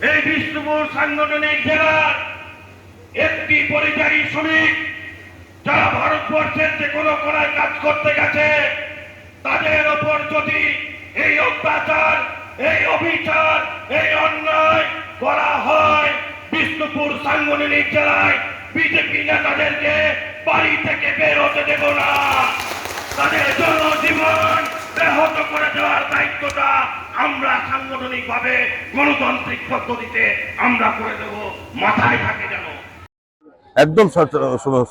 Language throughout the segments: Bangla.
এই বিষ্ণুপুর সাংগঠনিক জেলার একটি পরিযায়ী শ্রমিক, যারা ভারতবর্ষের যে কোনো কোনায় কাজ করতে গেছে, তাদের ওপর যদি এই অত্যাচার, এই অবিচার, এই অন্যায় করা হয়, বিষ্ণুপুর সাংগঠনিক জেলায় বিজেপি নেতাদেরকে বাড়ি থেকে বের হতে দেব না। তাদের জনজীবন ব্যাহত করে দেওয়ার দায়িত্বটা আমরা সাংগঠনিক ভাবে গণতান্ত্রিক পদ্ধতিতে আমরা করে দেব, মাথায় থাকে যেন। একদম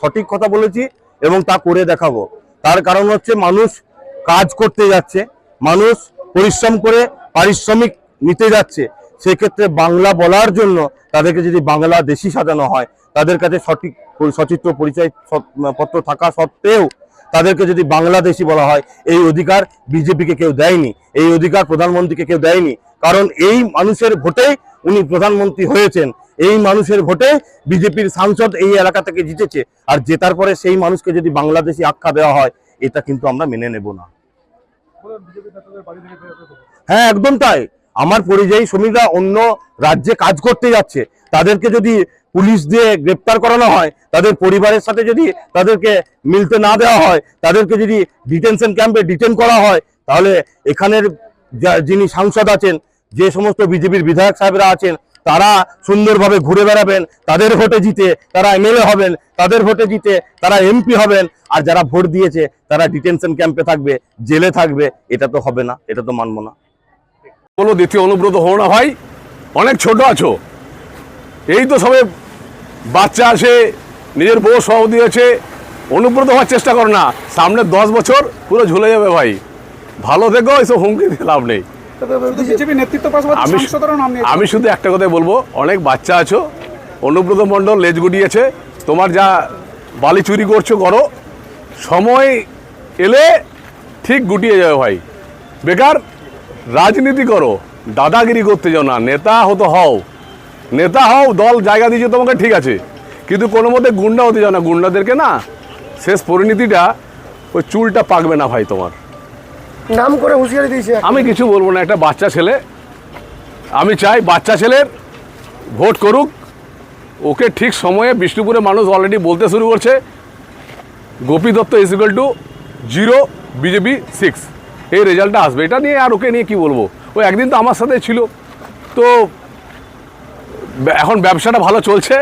সঠিক কথা বলেছি এবং তা করে দেখাবো। তার কারণ হচ্ছে মানুষ কাজ করতে যাচ্ছে, মানুষ পরিশ্রম করে পারিশ্রমিক নিতে যাচ্ছে। সেক্ষেত্রে বাংলা বলার জন্য তাদেরকে যদি বাংলা দেশি সাজানো হয়, তাদের কাছে সঠিক সচিত্র পরিচয় পত্র থাকা সত্ত্বেও তাদেরকে যদি বাংলাদেশি বলা হয় এই অধিকার বিজেপিকে কেউ দেয়নি এই অধিকার প্রধানমন্ত্রীকে কেউ দেয়নি। কারণ এই মানুষের ভোটে উনি প্রধানমন্ত্রী হয়েছেন। এই মানুষের ভোটে বিজেপির সাংসদ এই এলাকা থেকে জিতেছে। আর জেতার পরে সেই মানুষকে যদি বাংলাদেশি আখ্যা দেওয়া হয় এটা কিন্তু আমরা মেনে নেব না। হ্যাঁ একদম তাই। আমার পরিযায়ী শ্রমিকরা অন্য রাজ্যে কাজ করতে যাচ্ছে, তাদেরকে যদি পুলিশ দিয়ে গ্রেপ্তার করানো হয়, তাদের পরিবারের সাথে যদি তাদেরকে মিলতে না দেওয়া হয়, তাদেরকে যদি ডিটেনশন ক্যাম্পে ডিটেন করা হয়, তাহলে এখানের যিনি সাংসদ আছেন, যে সমস্ত বিজেপির বিধায়ক সাহেবরা আছেন, তারা সুন্দরভাবে ঘুরে বেড়াবেন, তাদের ভোটে জিতে তারা এমএলএ হবেন, তাদের ভোটে জিতে তারা এমপি হবেন, আর যারা ভোট দিয়েছে তারা ডিটেনশন ক্যাম্পে থাকবে, জেলে থাকবে, এটা তো হবে না, এটা তো মানবো না। বলো দ্বিতীয় অনুব্রত হো না ভাই। অনেক ছোট আছো। এই তো সবে বাচ্চা আছে নিজের বউ সহ আছে অনুব্রত হওয়ার চেষ্টা করো না। সামনে দশ বছর পুরো ঝুলে যাবে ভাই। ভালো থেকো এসব হুমকি দিয়ে লাভ নেই। আমি আমি শুধু একটা কথাই বলব অনেক বাচ্চা আছো অনুব্রত মণ্ডল লেজ গুটিয়েছে তোমার যা বালি চুরি করছ করো। সময় এলে ঠিক গুটিয়ে যাবে ভাই। বেকার রাজনীতি করো। দাদাগিরি করতে যাও না। নেতা হতো হও। নেতা হও দল জায়গা দিয়েছে তোমাকে ঠিক আছে। কিন্তু কোনো মতে গুন্ডা হতে যাও না। গুন্ডাদেরকে না শেষ পরিণতিটা ওই চুলটা পাকবে না ভাই তোমার। নাম করে হুঁশিয়ারি দিয়েছে আমি কিছু বলব না একটা বাচ্চা ছেলে। আমি চাই বাচ্চা ছেলের ভোট করুক। ওকে ঠিক সময়ে বিষ্ণুপুরে মানুষ অলরেডি বলতে শুরু করছে। Gopi Dutta is equal to zero BJP six এই রেজাল্টটা আসবে। এটা নিয়ে আর ওকে নিয়ে কি বলব? ও একদিন তো আমার সাথে ছিল। তো এখন ব্যবসাটা ভালো চলছে।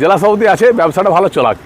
জেলা সভাপতি আছে, ব্যবসাটা ভালো চলাক।